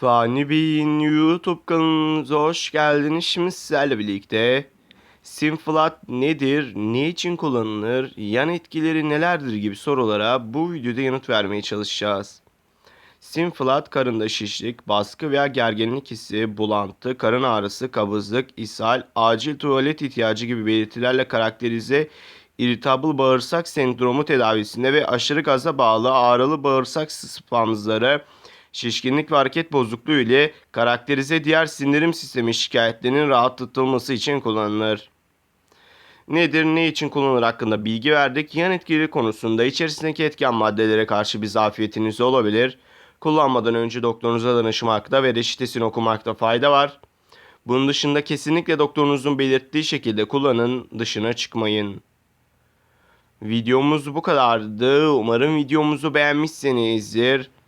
Fani Bey'in YouTube kanalımıza hoş geldiniz. Şimdi sizlerle birlikte Simflat nedir, ne için kullanılır, yan etkileri nelerdir gibi sorulara bu videoda yanıt vermeye çalışacağız. Simflat karında şişlik, baskı veya gerginlik hissi, bulantı, karın ağrısı, kabızlık, ishal, acil tuvalet ihtiyacı gibi belirtilerle karakterize irritable bağırsak sendromu tedavisinde ve aşırı gaza bağlı ağrılı bağırsak spazmları, şişkinlik ve hareket bozukluğu ile karakterize diğer sindirim sistemi şikayetlerinin rahatlatılması için kullanılır. Nedir, ne için kullanılır hakkında bilgi verdik. Yan etkileri konusunda içerisindeki etken maddelere karşı bir zafiyetiniz olabilir. Kullanmadan önce doktorunuza danışmakta ve reçetesini okumakta fayda var. Bunun dışında kesinlikle doktorunuzun belirttiği şekilde kullanın, dışına çıkmayın. Videomuz bu kadardı. Umarım videomuzu beğenmişsinizdir.